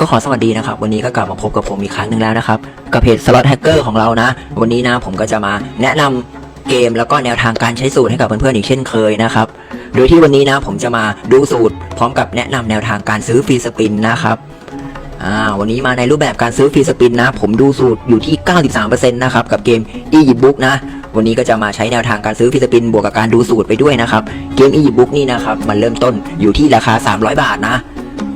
ก็ขอสวัสดีนะครับ วันนี้ก็กลับมาพบกับผมอีกครั้งหนึ่งแล้วนะครับ กับเพจ Slot Hacker ของเรานะ วันนี้นะผมก็จะมาแนะนำเกมแล้วก็แนวทางการใช้สูตรให้กับเพื่อนๆอีกเช่นเคยนะครับ โดยที่วันนี้นะผมจะมาดูสูตร พร้อมกับแนะนำแนวทางการซื้อฟรีสปินนะครับอ่าวันนี้มาในรูปแบบการซื้อฟรีสปินนะ ผมดูสูตรอยู่ที่ 93%นะครับกับเกม e b o o k นะวันนี้ก็จะมาใช้แนวทางการซื้อฟรีสปินบวกกับการดูสูตรไปด้วยนะครับ เกม e b o o k นี่นะครับ มันเริ่มต้นอยู่ที่ราคา 300 บาทนะ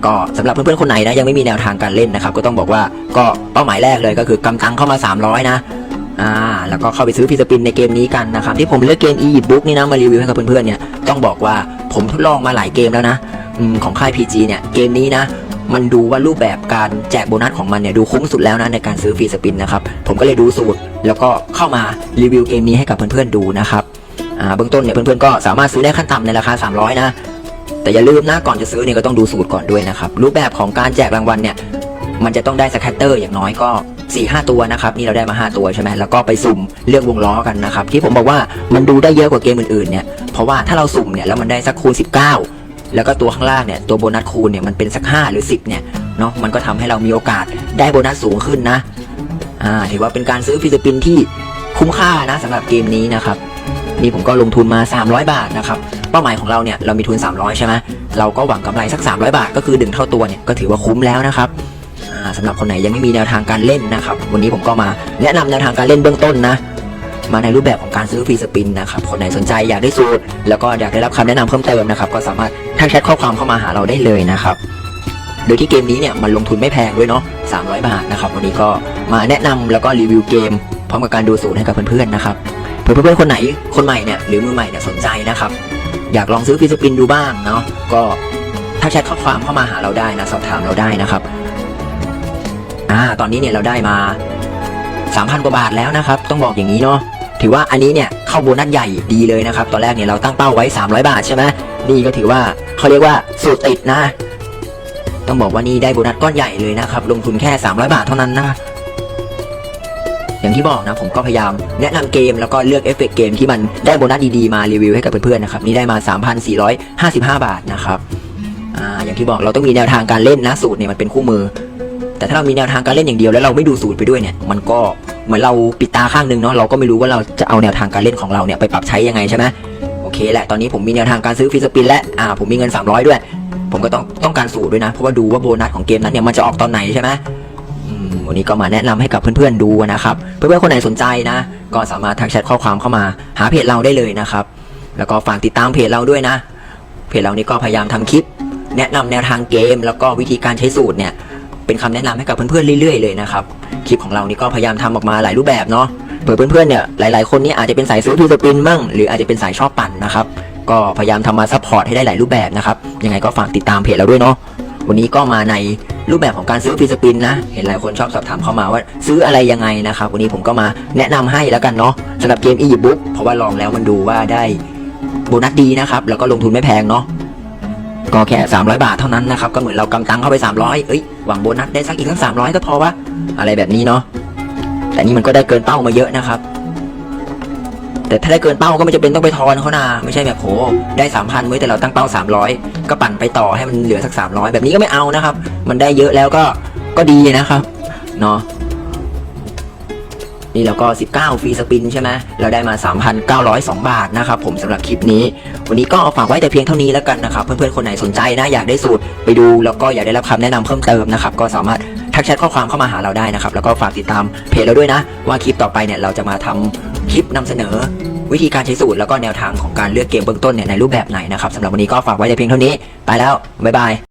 ก็สำหรับเพื่อนๆคนไหนนะยังไม่มีแนวทางการเล่นนะครับ ก็ต้องบอกว่าก็เป้าหมายแรกเลยก็คือกำตังเข้ามา 300 นะอ่าแล้วก็เข้าไปซื้อฟรีสปินในเกมนี้กันนะครับ ที่ผมเลือกเกม e b o o k นี่นะมารีวิวให้กับเพื่อนๆเนี่ยต้องบอกว่าผมทดลองมาหลายเกมแล้วนะอของค่าย PG เนี่ยเกมนี้นะมันดูว่ารูปแบบการแจกโบนัสของมันเนี่ยดูคุ้มสุดแล้วนะในการซื้อฟรีสปินนะครับผมก็เลยดูสูตร แล้วก็เข้ามารีวิวเกมนี้ให้กับเพื่อนๆดูนะครับอ่าเบื้องต้นเนี่ยเพื่อนๆก็สามารถซื้อได้ขั้นต่ำในราคา 300 นะ แต่อย่าลืมนะก่อนจะซื้อเนี่ยก็ต้องดูสูตรก่อนด้วยนะครับ รูปแบบของการแจกรางวัลเนี่ยมันจะต้องได้สแคตเตอร์อย่างน้อยก็4 5ตัวนะครับนี่เราได้มา 5 ตัวใช่ไหมแล้วก็ไปสุ่มเลือกวงล้อกันนะครับที่ผมบอกว่ามันดูได้เยอะกว่าเกมอื่นๆเนี่ยเพราะว่าถ้าเราสุ่มเนี่ยแล้วมันได้สักคูณ 19 แล้วก็ตัวข้างล่างเนี่ยตัวโบนัสคูณเนี่ยมันเป็นสัก 5 หรือ 10เนี่ยเนาะมันก็ทำให้เรามีโอกาสได้โบนัสสูงขึ้นนะอ่าถือว่าเป็นการซื้อฟิสปินที่คุ้มค่านะสำหรับเกมนี้นะครับนี่ผมก็ลงทุนมา 300 บาทนะครับ เป้าหมายของเราเนี่ยเรามีทุน 300 ใช่ไหมเราก็หวังกำไรสัก 300 บาท ก็คือดึงเท่าตัวเนี่ยก็ถือว่าคุ้มแล้วนะครับอ่าสำหรับคนไหนยังไม่มีแนวทางการเล่นนะครับวันนี้ผมก็มาแนะนำแนวทางการเล่นเบื้องต้นนะมาในรูปแบบของการซื้อฟรีสปินนะครับคนไหนสนใจอยากได้สูตร แล้วก็อยากได้รับคำแนะนำเพิ่มเติมนะครับก็สามารถทักแชทข้อความเข้ามาหาเราได้เลยนะครับโดยที่เกมนี้เนี่ยมันลงทุนไม่แพงด้วยเนาะ300 บาทนะครับวันนี้ก็มาแนะนำแล้วก็รีวิวเกม พร้อมกับการดูสูตรให้กับเพื่อนๆนะครับเพื่อนเพื่อนๆคนไหนคนใหม่เนี่ยหรือมือใหม่เนี่ยสนใจนะครับ อยากลองซื้อฟรีสปินดูบ้างเนาะก็ทักแชทข้อความเข้ามาหาเราได้นะสอบถามเราได้นะครับอ่าตอนนี้เนี่ยเราได้มา 3,000 กว่าบาทแล้วนะครับ ต้องบอกอย่างนี้เนาะถือว่าอันนี้เนี่ยเข้าโบนัสใหญ่ดีเลยนะครับ ตอนแรกเนี่ยเราตั้งเป้าไว้ 300 บาทใช่ไหมนี่ก็ถือว่าเขาเรียกว่าสูตรติดนะ ต้องบอกว่านี่ได้โบนัสก้อนใหญ่เลยนะครับ ลงทุนแค่ 300 บาทเท่านั้นนะ อย่างที่บอกนะผมก็พยายามแนะนำเกมแล้วก็เลือกเอฟเฟกต์เกมที่มันได้โบนัสดีๆมารีวิวให้กับเพื่อนๆนะครับนี่ได้มา 3,455 บาทนะครับอ่าอย่างที่บอกเราต้องมีแนวทางการเล่นนะสูตรเนี่ยมันเป็นคู่มือ แต่ถ้าเรามีแนวทางการเล่นอย่างเดียวแล้วเราไม่ดูสูตรไปด้วยเนี่ยมันก็เหมือนเราปิดตาข้างหนึงเนาะเราก็ไม่รู้ว่าเราจะเอาแนวทางการเล่นของเราเนี่ยไปปรับใช้ยังไงใช่ไหมโอเคแหละตอนนี้ผมมีแนวทางการซื้อฟรีสปินและอ่าผมมีเงิน 300 ด้วย ผมก็ต้องต้องการสูตรด้วยนะเพราะว่าดูว่าโบนัสของเกมนั้นเนี่ยมันจะออกตอนไหนใช่ไหม วันนี้ก็มาแนะนำให้กับเพื่อนๆดูนะครับ เพื่อนๆคนไหนสนใจนะ ก็สามารถทักแชทข้อความเข้ามาหาเพจเราได้เลยนะครับ แล้วก็ฝากติดตามเพจเราด้วยนะ เพจเรานี่ก็พยายามทำคลิป แนะนำแนวทางเกม แล้วก็วิธีการใช้สูตรเนี่ย เป็นคำแนะนำให้กับเพื่อนๆเรื่อยๆเลยนะครับคลิปของเรานี่ก็พยายามทำออกมาหลายรูปแบบเนาะเผื่อเพื่อนๆเนี่ยหลายๆคนนี่อาจจะเป็นสายซื้อทูสปินมั่งหรืออาจจะเป็นสายชอบปั่นนะครับก็พยายามทำมาซัพพอร์ตให้ได้หลายรูปแบบนะครับยังไงก็ฝากติดตามเพจเราด้วยเนาะ วันนี้ก็มาในรูปแบบของการซื้อฟรีสปินนะ เห็นหลายคนชอบสอบถามเข้ามาว่า ซื้ออะไรยังไงนะครับ วันนี้ผมก็มาแนะนำให้แล้วกันเนาะสำหรับเกม e b o o k เพราะว่าลองแล้วมันดูว่าได้โบนัสดีนะครับ แล้วก็ลงทุนไม่แพงเนาะก็แค่ 300 บาทเท่านั้นนะครับ ก็เหมือนเรากำตังเข้าไป 300 เอ้ย หวังโบนัสได้สักอีกสัก300 ก็พอวะ อะไรแบบนี้เนาะ แต่นี่มันก็ได้เกินเป้ามาเยอะนะครับ แต่ถ้าได้เกินเป้าก็ไม่จำเป็นต้องไปทอนเขานาไม่ใช่แบบโหได้3,000เว้ยแต่เราตั้งเป้า 300 ก็ปั่นไปต่อให้มันเหลือสัก 300 แบบนี้ก็ไม่เอานะครับ มันได้เยอะแล้วก็ก็ดีนะครับเนาะนี่เราก็ 19 ฟรีสปินใช่ไหมเราได้มา 3,902 บาทนะครับผมสำหรับคลิปนี้ วันนี้ก็ฝากไว้แต่เพียงเท่านี้แล้วกันนะครับ เพื่อนๆ คนไหนสนใจนะอยากได้สูตรไปดู แล้วก็อยากได้รับคำแนะนำเพิ่มเติมนะครับ ก็สามารถทักแชทข้อความเข้ามาหาเราได้นะครับ แล้วก็ฝากติดตามเพจเราด้วยนะ ว่าคลิปต่อไปเนี่ยเราจะมาทำ คลิปนำเสนอ วิธีการใช้สูตรแล้วก็แนวทางของการเลือกเกมเบื้องต้นเนี่ยในรูปแบบไหนนะครับสำหรับวันนี้ก็ฝากไว้แต่เพียงเท่านี้ ไปแล้ว บ๊ายบาย